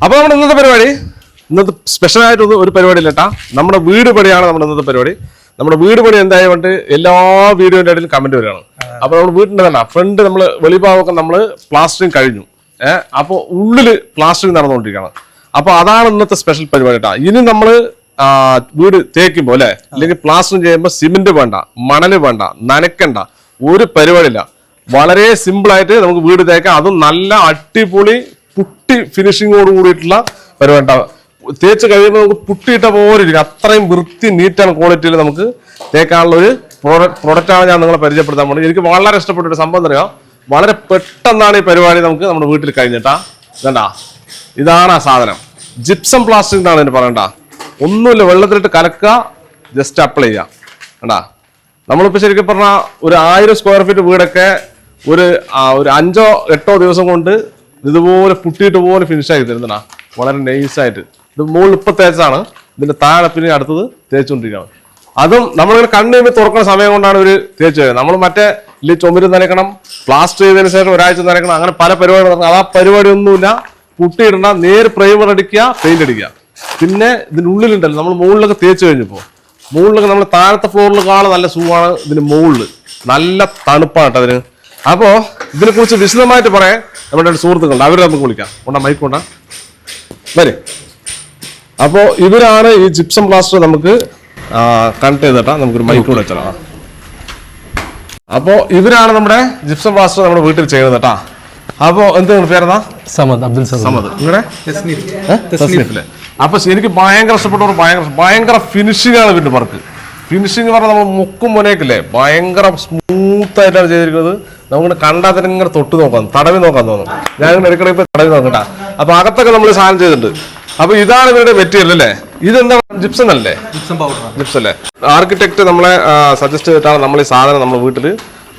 അപ്പൊ നമ്മുടെ ഇന്നത്തെ പരിപാടി ഇന്നത്തെ സ്പെഷ്യൽ ആയിട്ട് ഒരു- പരിപാടി ഇല്ലട്ടാ നമ്മുടെ വീട് പണിയാണ് നമ്മുടെ ഇന്നത്തെ പരിപാടി. നമ്മുടെ വീട് പണി എന്തായതുകൊണ്ട് എല്ലാ വീഡിയോന്റെ ഇടയിലും കമന്റ് വരികയാണ്. അപ്പൊ നമ്മുടെ വീട്ടിന്റെ തന്നെ ഫ്രണ്ട് നമ്മൾ വെളിഭാഗമൊക്കെ നമ്മൾ പ്ലാസ്റ്ററിങ് കഴിഞ്ഞു. ഏഹ് അപ്പൊ ഉള്ളിൽ പ്ലാസ്റ്ററിങ് നടന്നുകൊണ്ടിരിക്കുകയാണ്. അപ്പൊ അതാണ് ഇന്നത്തെ സ്പെഷ്യൽ പരിപാടി കേട്ടാ ഇനി നമ്മൾ വീട് തേക്കുമ്പോ അല്ലെ? അല്ലെങ്കിൽ പ്ലാസ്റ്ററിങ് ചെയ്യുമ്പോൾ സിമെന്റ് വേണ്ട മണൽ വേണ്ട നനക്കണ്ട. ഒരു പരിപാടിയില്ല വളരെ സിമ്പിൾ ആയിട്ട് നമുക്ക് വീട് തേക്കാം. അതും നല്ല അടിപൊളി പുട്ടി ഫിനിഷിങ്ങോട് കൂടിയിട്ടുള്ള പരിപാടി തേച്ച് കഴിയുമ്പോൾ നമുക്ക് പുട്ടിയിട്ട പോലെ ഇരിക്കും. അത്രയും വൃത്തി നീറ്റാണ് ക്വാളിറ്റിയിൽ നമുക്ക് തേക്കാനുള്ള ഒരു പ്രോഡക്റ്റ് ആണ് ഞാൻ നിങ്ങളെ പരിചയപ്പെടുത്താൻ പോകുന്നത്. എനിക്ക് വളരെ ഇഷ്ടപ്പെട്ട ഒരു സംഭവം അറിയാം വളരെ പെട്ടെന്നാണ് ഈ പരിപാടി നമുക്ക് നമ്മുടെ വീട്ടിൽ കഴിഞ്ഞിട്ടാ. ഇതണ്ടാ. ഇതാണ് ആ സാധനം. ജിപ്സം പ്ലാസ്റ്റിക് എന്നാണ് ഇതിന് പറയണ്ട. ഒന്നുമില്ല വെള്ളത്തിലിട്ട് കലക്കുക ജസ്റ്റ് അപ്ലൈ ചെയ്യുക. കണ്ടാ? നമ്മളിപ്പോൾ ശരിക്കും പറഞ്ഞാൽ ഒരു ആയിരം സ്ക്വയർ ഫീറ്റ് വീടൊക്കെ ഒരു ഒരു അഞ്ചോ എട്ടോ ദിവസം കൊണ്ട് ഇതുപോലെ പുട്ടിയിട്ട് പോലെ ഫിനിഷ് ആക്കി തരുന്നതാ. വളരെ നൈസായിട്ട് ഇത് മുകളിൽ ഇപ്പം തേച്ചാണ് ഇതിന്റെ താഴെ പിന്നെ അടുത്തത് തേച്ചുകൊണ്ടിരിക്കുകയാണ്. അതും നമ്മളിങ്ങനെ കണ്ണിന് തുറക്കുന്ന സമയം കൊണ്ടാണ് ഒരു തേച്ച് വരുന്നത് നമ്മൾ മറ്റേ ഇല്ല ചുമര് നനയ്ക്കണം പ്ലാസ്റ്റർ ചെയ്തതിന് ശേഷം ഒരാഴ്ച നനയ്ക്കണം അങ്ങനെ പല പരിപാടി നടക്കണം അത് ആ പരിപാടി ഒന്നുമില്ല പുട്ടിയിടണ്ട നേര് പ്രൈമർ അടിക്കുക പെയിന്റ് അടിക്കുക. പിന്നെ ഇതിനുള്ളിലുണ്ടല്ലോ നമ്മൾ മുകളിലൊക്കെ തേച്ച് കഴിഞ്ഞപ്പോൾ. മുകളിലൊക്കെ നമ്മൾ താഴത്തെ ഫ്ലോറിൽ കാണാൻ നല്ല സുഖമാണ് ഇതിന് മുകളിൽ. നല്ല തണുപ്പാണ് കേട്ടോ അതിന്. അപ്പോ ഇതിനെ കുറിച്ച് വിശദമായിട്ട് പറയാൻ നമ്മുടെ ഒരു സുഹൃത്തുക്കളുണ്ട്. അവരെ നമുക്ക് വിളിക്കാം. ഉണ്ടാ മൈക്ക് ഉണ്ടാ വരെ. അപ്പോ ഇവരാണ് ഈ ജിപ്സം പ്ലാസ്റ്റർ നമുക്ക് കണക്ട് ചെയ്തിട്ടാ നമുക്കൊരു മൈക്ക് കൂടെ വെച്ചാ അപ്പോ ഇവരാണ് നമ്മുടെ ജിപ്സം പ്ലാസ്റ്റർ നമ്മുടെ വീട്ടിൽ ചെയ്യുന്നത് കേട്ടാ. അപ്പോ എന്ത് പേരെന്നാ സമദ് അബ്ദുൽ സമദ്. നിങ്ങളുടെ അപ്പൊ എനിക്ക് ഭയങ്കര ഇഷ്ടപ്പെട്ടവർ ഭയങ്കര ഭയങ്കര ഫിനിഷിംഗ് ആണ് ഇവരുടെ വർക്ക് ഫിനിഷിംഗ് പറഞ്ഞാൽ നമ്മൾ മുക്കും മുനേക്കില്ലേ ഭയങ്കര സ്മൂത്ത് ആയിട്ടാണ് ചെയ്തിരിക്കുന്നത്. നമുക്ക് കണ്ടാൽ തന്നെ ഇങ്ങനെ തൊട്ട് നോക്കാം തടവി നോക്കാൻ തോന്നും. ഞാൻ ഇങ്ങനെ ഇടയ്ക്കിടെ ഇപ്പൊ തടവി നോക്കട്ടാ അപ്പൊ അകത്തൊക്കെ നമ്മൾ സാധനം ചെയ്തിട്ടുണ്ട്. അപ്പൊ ഇതാണ് ഇവരുടെ മെറ്റീരിയൽ അല്ലേ? ഇതെന്താ? ജിപ്സൺ അല്ലേ? ജിപ്സ് അല്ലേ? ആർക്കിടെക്ട് നമ്മളെ സജസ്റ്റ് ചെയ്തിട്ടാണ് നമ്മൾ ഈ സാധനം നമ്മൾ വീട്ടിൽ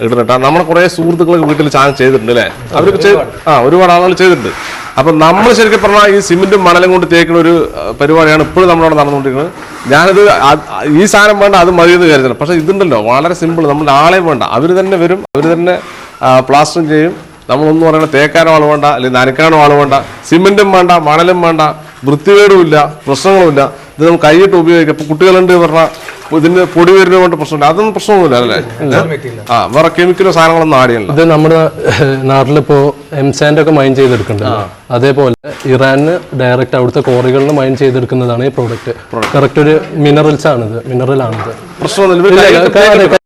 ഇടുന്നിട്ടാ നമ്മുടെ കുറെ സുഹൃത്തുക്കൾ വീട്ടിൽ സാധനം ചെയ്തിട്ടുണ്ട് അല്ലേ? അവർക്ക് ആ ഒരുപാട് ആളുകൾ ചെയ്തിട്ടുണ്ട്. അപ്പൊ നമ്മൾ ശരിക്കും പറഞ്ഞാൽ ഈ സിമെന്റും മണലും കൊണ്ട് തേക്കുന്ന ഒരു പരിപാടിയാണ് ഇപ്പോഴും നമ്മളവിടെ നടന്നുകൊണ്ടിരിക്കുന്നത്. ഞാനത് ഈ സാധനം വേണ്ട അത് മതി എന്ന് കരുതണം പക്ഷെ ഇതുണ്ടല്ലോ വളരെ സിമ്പിൾ നമ്മൾ ആളെ വേണ്ട. അവർ തന്നെ വരും അവർ തന്നെ പ്ലാസ്റ്ററും ചെയ്യും. നമ്മളൊന്നും പറയണ തേക്കാനോ ആൾ വേണ്ട അല്ലെങ്കിൽ നനക്കാനോ ആൾ വേണ്ട സിമെന്റും വേണ്ട മണലും വേണ്ട വൃത്തികേടും ഇല്ല പ്രശ്നങ്ങളുമില്ല ഇത് നമുക്ക് കൈയിട്ട് ഉപയോഗിക്കാം. ഇപ്പൊ കുട്ടികളുണ്ട് പറഞ്ഞാൽ ഇതിന് പൊടി വരുന്നത് കൊണ്ട് പ്രശ്നമില്ല അതൊന്നും പ്രശ്നമൊന്നുമില്ല അല്ലേ? ആ വേറെ കെമിക്കലോ സാധനങ്ങളൊന്നും ആടിയല്ല ഇത് നമ്മുടെ നാട്ടിലിപ്പോ എംസാൻഡ് ഒക്കെ മൈൻ ചെയ്തെടുക്കുന്നുണ്ട് അതേപോലെ ഇറാന് ഡയറക്റ്റ് അവിടുത്തെ കോറികളിൽ മൈൻ ചെയ്തെടുക്കുന്നതാണ് ഈ പ്രോഡക്റ്റ് കറക്റ്റ് ഒരു മിനറൽസ് ആണിത് മിനറൽ ആണിത്. പ്രശ്നമൊന്നുമില്ല.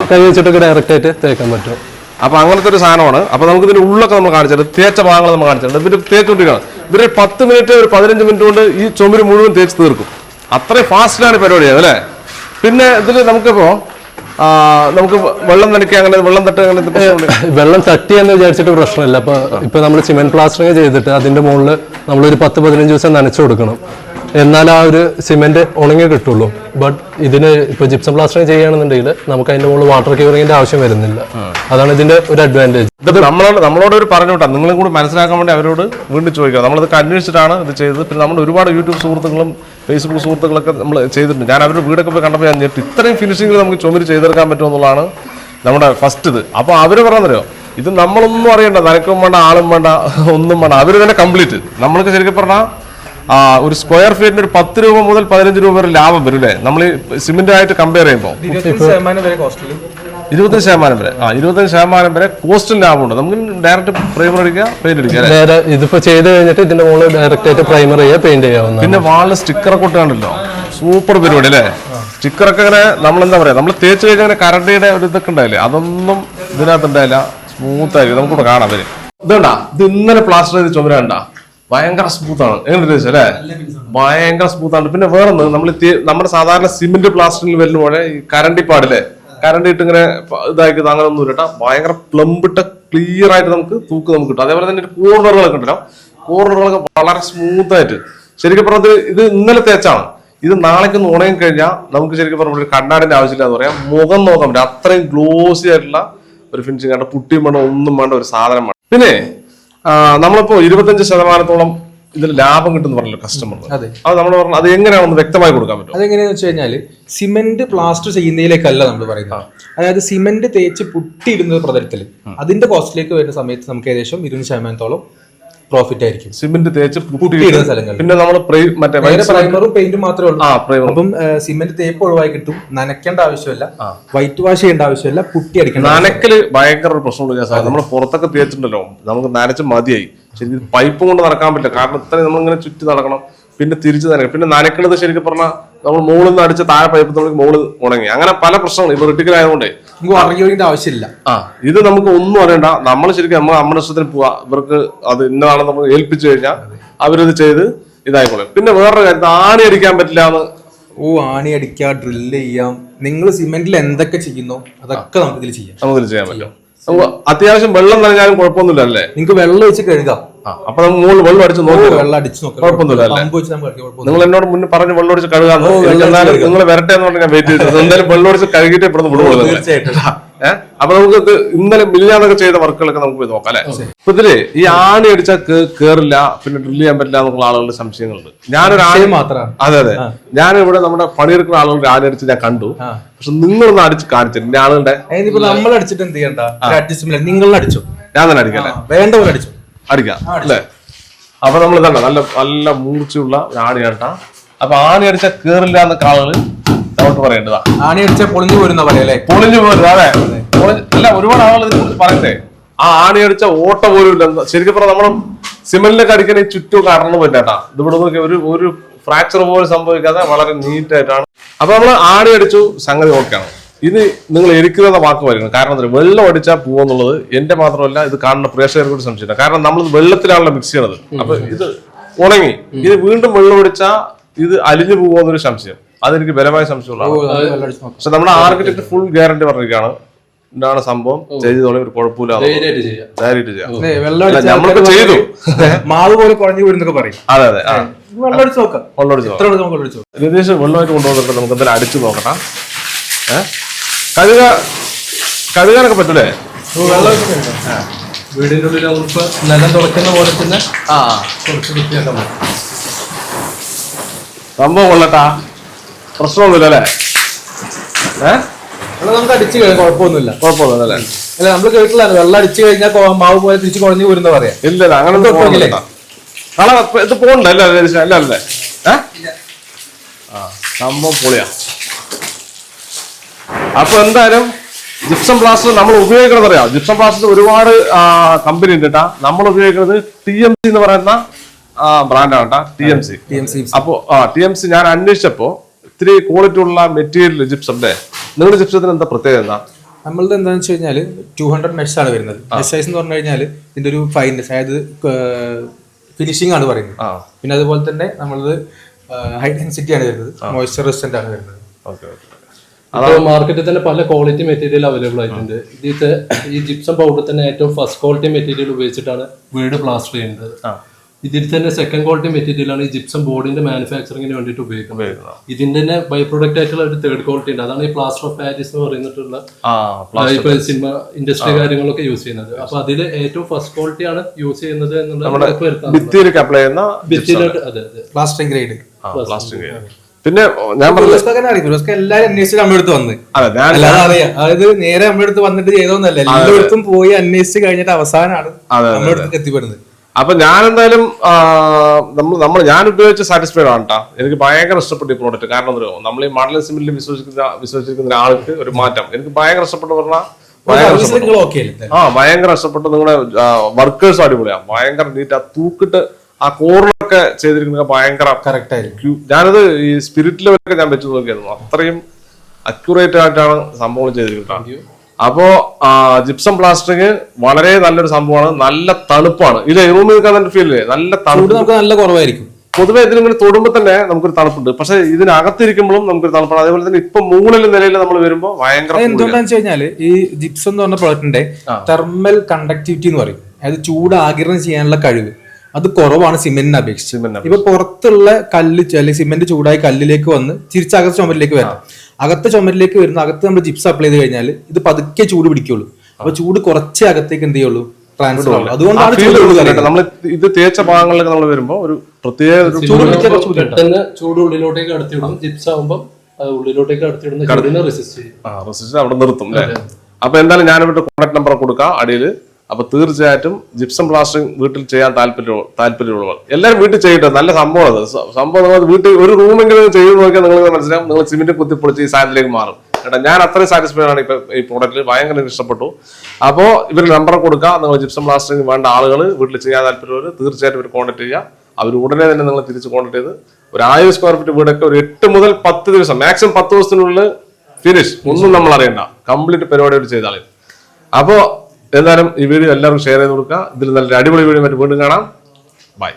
കൈ വെച്ചിട്ടൊക്കെ ഡയറക്റ്റ് ആയിട്ട് തേക്കാൻ പറ്റും. അപ്പൊ അങ്ങനത്തെ ഒരു സാധനമാണ്. അപ്പൊ നമുക്ക് ഇതിന്റെ ഉള്ളൊക്കെ നമ്മൾ കാണിച്ചിട്ടുണ്ട് തേച്ച ഭാഗങ്ങൾ നമ്മൾ കാണിച്ചിട്ടുണ്ട് ഇവർ തേച്ചുകൊണ്ടിരിക്കുകയാണ് ഇവർ പത്ത് മിനിറ്റ് ഒരു പതിനഞ്ച് മിനിറ്റ് കൊണ്ട് ഈ ചുമര് മുഴുവൻ തേച്ച് തീർക്കും. അത്രയും ഫാസ്റ്റിലാണ് പരിപാടി അല്ലേ? പിന്നെ ഇതിൽ നമുക്കിപ്പോ നമുക്ക് വെള്ളം നനയ്ക്കുക അങ്ങനെ വെള്ളം തട്ട് അങ്ങനെ വെള്ളം തട്ടി എന്ന് വിചാരിച്ചിട്ട് പ്രശ്നമില്ല. അപ്പൊ ഇപ്പൊ നമ്മൾ സിമെന്റ് പ്ലാസ്റ്ററിങ് ചെയ്തിട്ട് അതിന്റെ മുകളിൽ നമ്മൾ ഒരു പത്ത് പതിനഞ്ച് ദിവസം നനച്ചു കൊടുക്കണം. എന്നാൽ ആ ഒരു സിമെന്റ് ഉണങ്ങി കിട്ടുള്ളൂ. ബട്ട് ഇതിന് ഇപ്പൊ ജിപ്സം പ്ലാസ്റ്ററിങ് ചെയ്യുകയാണെന്നുണ്ടെങ്കിൽ നമുക്ക് അതിന്റെ മുകളിൽ വാട്ടർ ക്യൂറിങ്ങിന്റെ ആവശ്യം വരുന്നില്ല. അതാണ് ഇതിന്റെ ഒരു അഡ്വാന്റേജ് ഇത് നമ്മളോട് നമ്മളോട് ഒരു പറഞ്ഞു വിട്ടാ നിങ്ങളും കൂടി മനസ്സിലാക്കാൻ വേണ്ടി അവരോട് വീണ്ടും ചോദിക്കാം. നമ്മളിത് അന്വേഷിച്ചിട്ടാണ് ഇത് ചെയ്തത്. പിന്നെ നമ്മൾ ഒരുപാട് യൂട്യൂബ് സുഹൃത്തുക്കളും ഫേസ്ബുക്ക് സുഹൃത്തുക്കളൊക്കെ നമ്മൾ ചെയ്തിട്ടുണ്ട്. ഞാൻ അവരുടെ വീടൊക്കെ പോയി കണ്ടപ്പോൾ ഞാൻ ഞെട്ടി. ഇത്രയും ഫിനിഷിംഗിൽ നമുക്ക് ചുമര് ചെയ്തെടുക്കാൻ പറ്റുമെന്നുള്ളതാണ് നമ്മുടെ ഫസ്റ്റ് ഇത്. അപ്പോൾ അവർ പറഞ്ഞതറിയോ? ഇത് നമ്മളൊന്നും അറിയണ്ട. നനക്കും വേണ്ട ആളും വേണ്ട ഒന്നും വേണ്ട. അവർ തന്നെ കംപ്ലീറ്റ് നമ്മൾക്ക് ശരിക്കും പറഞ്ഞാൽ ഒരു സ്ക്വയർ ഫീറ്റിന് ഒരു പത്ത് രൂപ മുതൽ പതിനഞ്ച് രൂപ വരെ ലാഭം വരും അല്ലേ? നമ്മൾ സിമെന്റ് ആയിട്ട് കമ്പയർ ചെയ്യുമ്പോൾ. ഇരുപത്തഞ്ച് ശതമാനം വരെ ആ ഇരുപത്തഞ്ച് ശതമാനം വരെ കോസ്റ്റും ലാഭമുണ്ട്. നമുക്ക് ഡയറക്റ്റ് പ്രൈമർ അടിക്കുക പെയിന്റ് അടിക്കുക അല്ലേ? ഇതിപ്പോ ചെയ്ത് കഴിഞ്ഞിട്ട് ഇതിന്റെ മുകളിൽ ഡയറക്റ്റ് ആയിട്ട് പ്രൈമർ ചെയ്യുക പെയിന്റ് ചെയ്യാവുന്ന പിന്നെ വാളിൽ സ്റ്റിക്കർ ഇട്ടുണ്ടല്ലോ സൂപ്പർ പരിപാടി അല്ലേ? സ്റ്റിക്കറൊക്കെ ഇങ്ങനെ നമ്മൾ എന്താ പറയാ? നമ്മൾ തേച്ച് കഴിഞ്ഞാൽ കരണ്ടിയുടെ ഒരു ഇതൊക്കെ ഉണ്ടായില്ലേ അതൊന്നും ഇതിനകത്ത് ഉണ്ടായില്ല സ്മൂത്ത് ആയിരിക്കും. നമുക്കിവിടെ കാണാം. വരും. ഇതുണ്ടാ? ഇത് ഇന്നലെ പ്ലാസ്റ്റർ ചെയ്ത് ചുമര കണ്ടാ ഭയങ്കര സ്മൂത്താണ്. എങ്ങനെ ചോദിച്ചു അല്ലേ? ഭയങ്കര സ്മൂത്താണ്. പിന്നെ വേറൊന്ന് നമ്മൾ നമ്മുടെ സാധാരണ സിമെന്റ് പ്ലാസ്റ്ററിൽ വരുന്ന പോലെ ഈ കരണ്ടി പാടില്ലേ? കരണ്ടി ഇട്ട് ഇങ്ങനെ ഇതാക്കിയത് ഇതാക്കി അങ്ങനെ ഒന്നും ഇരട്ടാ ഭയങ്കര പ്ലംബിട്ട ക്ലിയർ ആയിട്ട് നമുക്ക് തൂക്ക് നമുക്ക് കിട്ടും. അതേപോലെ തന്നെ കോർണറുകളൊക്കെ ഉണ്ടല്ലോ. കോർണറുകളൊക്കെ വളരെ സ്മൂത്ത് ആയിട്ട്. ശരിക്കും പറഞ്ഞത് ഇത് ഇന്നലെ തേച്ചാണ്. ഇത് നാളേക്ക് ഒന്ന് ഉണങ്ങി കഴിഞ്ഞാൽ നമുക്ക് ശരിക്കും പറഞ്ഞാൽ ഒരു കണ്ണാടിന്റെ ആവശ്യമില്ല എന്ന് പറയാം. മുഖം നോക്കാൻ പറ്റും. അത്രയും ഗ്ലോസി ആയിട്ടുള്ള ഒരു ഫിനിഷിംഗ് ആണ്. പുട്ടിയും വേണ്ട ഒന്നും വേണ്ട ഒരു സാധനം വേണം. പിന്നെ നമ്മളിപ്പോ ഇരുപത്തഞ്ച് ശതമാനത്തോളം ഇതിൽ ലാഭം കിട്ടുന്നു പറഞ്ഞല്ലോ കസ്റ്റമർ അതെ. അത് നമ്മൾ പറഞ്ഞു അത് എങ്ങനെയാണെന്ന് വ്യക്തമായി കൊടുക്കാൻ പറ്റും അതെങ്ങനെയാന്ന് വെച്ച് കഴിഞ്ഞാൽ സിമെന്റ് പ്ലാസ്റ്റർ ചെയ്യുന്നതിലേക്കല്ല നമ്മൾ പറയുന്നത്. അതായത് സിമെന്റ് തേച്ച് പുട്ടിയിടുന്ന പ്രതലത്തിൽ അതിന്റെ കോസ്റ്റിലേക്ക് വരുന്ന സമയത്ത് നമുക്ക് ഏകദേശം ഇരുപത് ശതമാനത്തോളം പ്രോഫിറ്റ് ആയിരിക്കും. സിമെന്റ് തേച്ച് പുട്ടിയിടുന്ന സ്ഥലങ്ങളിൽ. പിന്നെ നമ്മൾ മറ്റേ പ്രൈമറും പെയിന്റും മാത്രമേ ഉള്ളൂ. അപ്പം സിമെന്റ് തേപ്പ് ഒഴിവായി കിട്ടും. നനയ്ക്കേണ്ട ആവശ്യമില്ല. വൈറ്റ് വാഷ് ചെയ്യേണ്ട ആവശ്യമില്ല. പുട്ടി അടിക്കണം നനക്കൽ ഭയങ്കര ഒരു പ്രശ്നമുള്ള നമ്മൾ പുറത്തൊക്കെ തേച്ചിട്ടുണ്ടല്ലോ. നമുക്ക് നനച്ച് മതിയായി. ശരിക്കും പൈപ്പ് കൊണ്ട് നടക്കാൻ പറ്റില്ല. കാരണം ഇത്രയും നമ്മളിങ്ങനെ ചുറ്റി നടക്കണം. പിന്നെ തിരിച്ചു നനക്കണം പിന്നെ നനക്കണത് ശരിക്കും പറഞ്ഞാൽ നമ്മൾ മുകളിൽ നിന്ന് അടിച്ച് താഴെ പൈപ്പ് നമുക്ക് മുകളിൽ ഉണങ്ങി. അങ്ങനെ പല പ്രശ്നങ്ങളും ഇപ്പൊ നമുക്ക് അറിയേണ്ട ആവശ്യമില്ല. ആ ഇത് നമുക്ക് ഒന്നും അറിയണ്ട. നമ്മൾ ശരിക്കും നമ്മൾ നമ്മുടെ ഇഷ്ടത്തിന് പോവാ. ഇവർക്ക് അത് ഇന്നതാണെന്ന് നമ്മൾ ഏൽപ്പിച്ചു കഴിഞ്ഞാൽ അവരത് ചെയ്ത് ഇതായിക്കോളും. പിന്നെ വേറൊരു കാര്യം ഇത് ആണി അടിക്കാൻ പറ്റില്ല എന്ന്. ഓ ആണി അടിക്കാം ഡ്രില്ല് ചെയ്യാം. നിങ്ങൾ സിമെന്റിൽ എന്തൊക്കെ ചെയ്യുന്നോ? അതൊക്കെ നമുക്ക് ഇതിൽ ചെയ്യാം. നമുക്കിത് ചെയ്യാൻ പറ്റും. അത്യാവശ്യം വെള്ളം നനഞ്ഞാലും കുഴപ്പമൊന്നുമില്ല അല്ലേ? നിങ്ങൾക്ക് വെള്ളം വെച്ച് കഴുകാം. അപ്പൊ നമ്മൾ മുകളിൽ വെള്ളം അടിച്ച് നോക്കി വെള്ളം അടിച്ച് കുഴപ്പമൊന്നുമില്ല. നിങ്ങൾ എന്നോട് മുന്നേ പറഞ്ഞ് വെള്ളം ഒടിച്ച് കഴുകാന്ന്. എന്നാലും നിങ്ങൾ വരട്ടെ എന്ന് പറഞ്ഞാൽ വെയിറ്റ് ചെയ്തു. എന്തായാലും വെള്ളം ഒടിച്ച് കഴുകിയിട്ട് ഇവിടുന്ന് വിടുള്ളൂ തീർച്ചയായിട്ടും. ഏഹ് അപ്പൊ നമുക്ക് ഇത് ഇന്നലെ മില്ലാന്നൊക്കെ ചെയ്ത വർക്കുകളൊക്കെ നമുക്ക് പോയി നോക്കാം അല്ലെ? അപ്പൊ ഇതിൽ ഈ ആണി അടിച്ചാൽ കേറില്ല പിന്നെ ഡ്രില്ല് ചെയ്യാൻ പറ്റില്ല എന്നുള്ള ആളുകളുടെ സംശയങ്ങളുണ്ട്. ഞാനൊരു ആണി മാത്രം അതെ അതെ. ഞാൻ ഇവിടെ നമ്മുടെ പണിയെടുക്കുന്ന ആളുകളുടെ ആണി അടിച്ച് ഞാൻ കണ്ടു. പക്ഷെ നിങ്ങളൊന്ന് അടിച്ച് കാണിച്ചിട്ടുണ്ട് ആളുകളുടെ നമ്മൾ അടിച്ചിട്ട് എന്ത് ചെയ്യണ്ട? നിങ്ങൾ അടിച്ചു? ഞാൻ തന്നെ അടിക്കല്ലേ വേണ്ട പോലെ അടിച്ചു അടിക്കാം അല്ലേ? അപ്പൊ നമ്മൾ ഇതാണ് നല്ല നല്ല മൂർച്ചയുള്ള ആണി കേട്ടാ അപ്പൊ ആണി അടിച്ചാൽ കേറില്ല എന്ന ആളുകൾ നമുക്ക് പറയേണ്ടതാ. ആണി അടിച്ച പൊളിഞ്ഞു പോരുന്ന പറയല്ലേ പൊളിഞ്ഞു പോരുന്ന അതെ. അല്ല ഒരുപാട് ആളുകൾ ഇതിനെ കുറിച്ച് പറയണ്ടേ ആ ആണി അടിച്ച ഓട്ട പോലും ഇല്ല. ശരിക്കും പറഞ്ഞാൽ നമ്മൾ സിമെന്റിലൊക്കെ അടിക്കണ ഈ ചുറ്റും കടന്നു പറ്റാട്ടാ ഇതിവിടെ നോക്കി ഒരു ഒരു ഫ്രാക്ചർ പോലും സംഭവിക്കാതെ വളരെ നീറ്റായിട്ടാണ് അപ്പൊ നമ്മൾ ആണി അടിച്ചു സംഗതി ഓക്കെയാണ് ഇത് നിങ്ങൾ എരിക്കുന്ന വാക്ക് പറയുന്നത്. കാരണം എന്താ? പറയുക, വെള്ളം അടിച്ചാൽ പോവെന്നുള്ളത് എന്റെ മാത്രമല്ല ഇത് കാണുന്ന പ്രേക്ഷകർക്ക് കൂടി സംശയമില്ല കാരണം നമ്മൾ വെള്ളത്തിലാണല്ലോ മിക്സ് ചെയ്യണത്. അപ്പൊ ഇത് ഉണങ്ങി. ഇത് വീണ്ടും വെള്ളം അടിച്ചാൽ ഇത് അലിഞ്ഞു പോകുമെന്നൊരു സംശയം. അതെനിക്ക് ബലമായ സംശയമുള്ള പക്ഷെ നമ്മുടെ ആർക്കിടെക്ട് ഫുൾ ഗ്യാരണ്ടി പറഞ്ഞിരിക്കുകയാണ്. എന്താണ് സംഭവം. ചെയ്തോളെ ഒരു കുഴപ്പമില്ല. ധൈര്യമായിട്ട് ചെയ്യാം. നമ്മളിപ്പോ ചെയ്തു. മാവ് പോലെ കുറഞ്ഞു പോരുന്നൊക്കെ പറയും. അതെ അതെ ആ. വെള്ളം നോക്കാം. വെള്ളം അടിച്ചു എത്ര എടുത്ത് നമുക്ക് വെള്ളം അടിച്ച് നോക്കാം. രതീഷ് വെള്ളമായിട്ട് കൊണ്ടുവന്നിട്ട് നമുക്ക് എന്തായാലും അടിച്ചു നോക്കട്ടാ. ഏഹ് കഴുക കഴുകാനൊക്കെ പറ്റൂലേ. വീടിന്റെ ഉള്ളിൽ ഉറുപ്പ് നിലം തുടക്കുന്ന പോലെ തന്നെ ആ. കുറച്ച് വൃത്തിയാക്കാൻ പറ്റും. സംഭവം കൊള്ളട്ടാ. പ്രശ്നമൊന്നുമില്ല അല്ലേ? ഏഹ് നമുക്ക് അടിച്ചു കഴിഞ്ഞാൽ കുഴപ്പമൊന്നുമില്ല. കുഴപ്പമൊന്നുമില്ല അല്ലേ? അല്ല നമ്മൾ കേട്ടില്ല വെള്ളം അടിച്ചു കഴിഞ്ഞാൽ മാവ് പോലെ തിരിച്ച് കുഴഞ്ഞു പോരുന്ന പറയാം. ഇല്ല ഇല്ല അങ്ങനെ ഇത് പോകണില്ല കള ഇത് പോകണ്ടല്ലേ അല്ലേ ഏഹ് ആ സംഭവം പൊളിയാ. അപ്പൊ എന്തായാലും ജിപ്സം പ്ലാസ്റ്റർ നമ്മൾ ഉപയോഗിക്കുന്നത് അറിയാം ജിപ്സം പ്ലാസ്റ്റർ ഒരുപാട് കമ്പനി ഉണ്ട് കേട്ടാ നമ്മൾ ഉപയോഗിക്കുന്നത് ടി എം സി എന്ന് പറയുന്ന ബ്രാൻഡാണ് കേട്ടാ T M C T M C അപ്പോ ആ ടി എം സി ഞാൻ അന്വേഷിച്ചപ്പോ ഇത്തിരി ക്വാളിറ്റി ഉള്ള മെറ്റീരിയൽ ജിപ്സം അല്ലേ നിങ്ങളുടെ ജിപ്സത്തിന് എന്താ പ്രത്യേകത എന്താ? നമ്മളത് എന്താണെന്ന് വെച്ച് കഴിഞ്ഞാൽ ടു ഹൺഡ്രഡ് മെഷ് ആണ് വരുന്നത്. മെഷ് സൈസ് എന്ന് പറഞ്ഞു കഴിഞ്ഞാൽ ഇതിന്റെ ഒരു ഫൈനസ് അതായത് ഫിനിഷിംഗ് ആണ് പറയുന്നത്. പിന്നെ അതുപോലെ തന്നെ നമ്മളത് ഹൈ ഡെൻസിറ്റി ആണ് വരുന്നത്. മോയ്സ്ചർ റെസിസ്റ്റന്റ് ആണ് വരുന്നത്. ഓക്കെ മാർക്കറ്റിൽ തന്നെ പല ക്വാളിറ്റി മെറ്റീരിയൽ അവൈലബിൾ ആയിട്ടുണ്ട്. ഇതിന്റെ ഈ ജിപ്സം പൗഡർ തന്നെ ഏറ്റവും ഫസ്റ്റ് ക്വാളിറ്റി മെറ്റീരിയൽ ഉപയോഗിച്ചിട്ടാണ് വീട് പ്ലാസ്റ്റർ ചെയ്യുന്നത്. ഇതിൽ തന്നെ സെക്കൻഡ് ക്വാളിറ്റി മെറ്റീരിയൽ ആണ് ഈ ജിപ്സം ബോർഡിന്റെ മാനുഫാക്ചറിങ്ങിന് വേണ്ടിയിട്ട് ഉപയോഗിക്കുന്നത്. ഇതിന്റെ തന്നെ ബൈ പ്രൊഡക്റ്റ് ആയിട്ടുള്ള ഒരു തേർഡ് ക്വാളിറ്റി ഉണ്ട്. അതാണ് ഈ പ്ലാസ്റ്റർ ഓഫ് പാരീസ് എന്ന് പറയുന്നിട്ടുള്ള സിനിമ ഇൻഡസ്ട്രി കാര്യങ്ങളൊക്കെ യൂസ് ചെയ്യുന്നത്. അപ്പൊ അതിൽ ഏറ്റവും ഫസ്റ്റ് ക്വാളിറ്റി ആണ് യൂസ് ചെയ്യുന്നത് എന്നുള്ളത് ഭിത്തിയിലേക്ക് അപ്ലൈ ചെയ്യുന്ന ഭിത്തിയിലോട്ട് അതെ അതെ. പ്ലാസ്റ്ററിംഗ് ഗ്രേഡ് പ്ലാസ്റ്റിക് പിന്നെ ഞാൻ അതായത് നേരെ നമ്മുടെ അടുത്ത് വന്നിട്ട് ചെയ്തോന്നല്ല എല്ലായിടത്തും പോയി അന്വേഷിച്ച് കഴിഞ്ഞിട്ട് അവസാനമാണ് നമ്മുടെ അടുത്ത് എത്തിപ്പെടുന്നത്. അപ്പൊ ഞാൻ എന്തായാലും നമ്മൾ നമ്മൾ ഞാൻ ഉപയോഗിച്ച സാറ്റിസ്ഫൈഡ് ആണ് കേട്ടോ എനിക്ക് ഭയങ്കര ഇഷ്ടപ്പെട്ടു ഈ പ്രോഡക്റ്റ് കാരണം എന്താ നമ്മൾ ഈ മോഡൽ സിമിലിൽ വിശ്വസിക്കുന്ന വിശ്വസിക്കുന്ന ആൾക്ക് ഒരു മാറ്റം. എനിക്ക് ഭയങ്കര ഇഷ്ടപ്പെട്ടു പറഞ്ഞാൽ ഭയങ്കര ആ ഭയങ്കര ഇഷ്ടപ്പെട്ടു. നിങ്ങളുടെ വർക്കേഴ്സ് അടിപൊളിയാണ് ഭയങ്കര നീറ്റ് ആ തൂക്കിട്ട് ആ കോറിലൊക്കെ ചെയ്തിരിക്കുന്നത് ഭയങ്കര കറക്റ്റ് ആയിരിക്കും. ഞാനത് ഈ സ്പിരിറ്റ് ലെവലൊക്കെ ഞാൻ വെച്ച് നോക്കിയായിരുന്നു. അത്രയും അക്യുറേറ്റ് ആയിട്ടാണ് സംഭവം ചെയ്തിരിക്കുന്നത്. അപ്പോ ജിപ്സം പ്ലാസ്റ്ററിങ് വളരെ നല്ലൊരു സംഭവമാണ്. നല്ല തണുപ്പാണ്. ഇത് റൂമിൽ നിൽക്കാൻ ഫീൽ നല്ല തണുപ്പ്. നമുക്ക് നല്ല കുറവായിരിക്കും. പൊതുവെ ഇതിനിങ്ങനെ തൊടുമ്പോൾ തന്നെ നമുക്കൊരു തണുപ്പുണ്ട്. പക്ഷെ ഇതിനകത്തിരിക്കുമ്പോഴും നമുക്കൊരു തണുപ്പാണ്. അതേപോലെ തന്നെ ഇപ്പൊ മൂളിൽ നിലയിൽ നമ്മൾ വരുമ്പോൾ ഭയങ്കര എന്തുകൊണ്ടാന്ന് വെച്ച് കഴിഞ്ഞാൽ ഈ ജിപ്സം എന്ന് പറഞ്ഞ പ്രോഡക്റ്റിന്റെ തെർമൽ കണ്ടക്ടിവിറ്റി എന്ന് പറയും. അതായത് ചൂട് ആകിരണം ചെയ്യാനുള്ള കഴിവ്. അത് കുറവാണ് സിമെന്റിനെ അപേക്ഷിച്ച്. ഇപ്പൊ പുറത്തുള്ള കല്ല് അല്ലെങ്കിൽ സിമെന്റ് ചൂടായി കല്ലിലേക്ക് വന്ന് തിരിച്ച് അകത്ത് ചുമരിലേക്ക് വരാം അകത്ത് ചുമരിലേക്ക് വരുന്ന അകത്ത് നമ്മൾ ജിപ്സ് അപ്ലൈ ചെയ്ത് കഴിഞ്ഞാൽ ഇത് പതുക്കെ ചൂട് പിടിക്കുള്ളൂ. അപ്പൊ ചൂട് കുറച്ചേ അകത്തേക്ക് എന്ത് ചെയ്യുള്ളൂ? ട്രാൻസ്ഫർ ആവുള്ളൂ. അതുകൊണ്ടാണ് ചൂട് കൂടുതൽ നമ്മൾ ഇത് തേച്ച ഭാഗങ്ങളിലൊക്കെ നമ്മൾ വരുമ്പോൾ ഒരു പ്രത്യേക ചൂട് ഉള്ളിലോട്ടേക്ക് അടുത്തിടും ജിപ്സ് ഉള്ളിലോട്ടേക്ക് ചൂടിനെ റെസിസ്റ്റ് അവിടെ നിർത്തും അപ്പൊ എന്തായാലും ഞാനിവിടെ കോൺടാക്ട് നമ്പർ കൊടുക്കാം അടിയിൽ അപ്പൊ തീർച്ചയായിട്ടും ജിപ്സം പ്ലാസ്റ്ററിംഗ് വീട്ടിൽ ചെയ്യാൻ താല്പര്യം താല്പര്യമുള്ളവർ. എല്ലാവരും വീട്ടിൽ ചെയ്യട്ടെ നല്ല സംഭവം അത്. സംഭവം നിങ്ങൾ വീട്ടിൽ ഒരു റൂമെങ്കിലും ചെയ്ത് നോക്കിയാൽ നിങ്ങൾക്ക് മനസ്സിലാവും നിങ്ങൾ സിമെന്റ് കുത്തിപ്പൊളിച്ച് ഈ സാധനത്തിലേക്ക് മാറും. കേട്ടോ ഞാൻ അത്രയും സാറ്റിസ്ഫൈഡ് ആണ് ഇപ്പൊ ഈ പ്രോഡക്റ്റിൽ ഭയങ്കര ഇഷ്ടപ്പെട്ടു. അപ്പോൾ ഇവർ നമ്പർ കൊടുക്കുക നിങ്ങൾ ജിപ്സം പ്ലാസ്റ്ററിംഗ് വേണ്ട ആളുകൾ വീട്ടിൽ ചെയ്യാൻ താല്പര്യമുള്ളവർ തീർച്ചയായിട്ടും ഇവർ കോൺടാക്ട് ചെയ്യുക അവർ ഉടനെ തന്നെ നിങ്ങൾ തിരിച്ച് കോൺടാക്ട് ചെയ്ത് ഒരു ആയിരം സ്ക്വയർ ഫീറ്റ് വീടൊക്കെ ഒരു എട്ട് മുതൽ പത്ത് ദിവസം മാക്സിമം പത്ത് ദിവസത്തിനുള്ളിൽ ഫിനിഷ് ഒന്നും നമ്മൾ അറിയണ്ട. കംപ്ലീറ്റ് പരിപാടി അവർ ചെയ്താളി അപ്പോൾ എന്തായാലും ഈ വീഡിയോ എല്ലാവരും ഷെയർ ചെയ്ത് കൊടുക്കുക. ഇതിൽ നല്ല അടിപൊളി വീഡിയോ മറ്റു വീണ്ടും കാണാം. ബൈ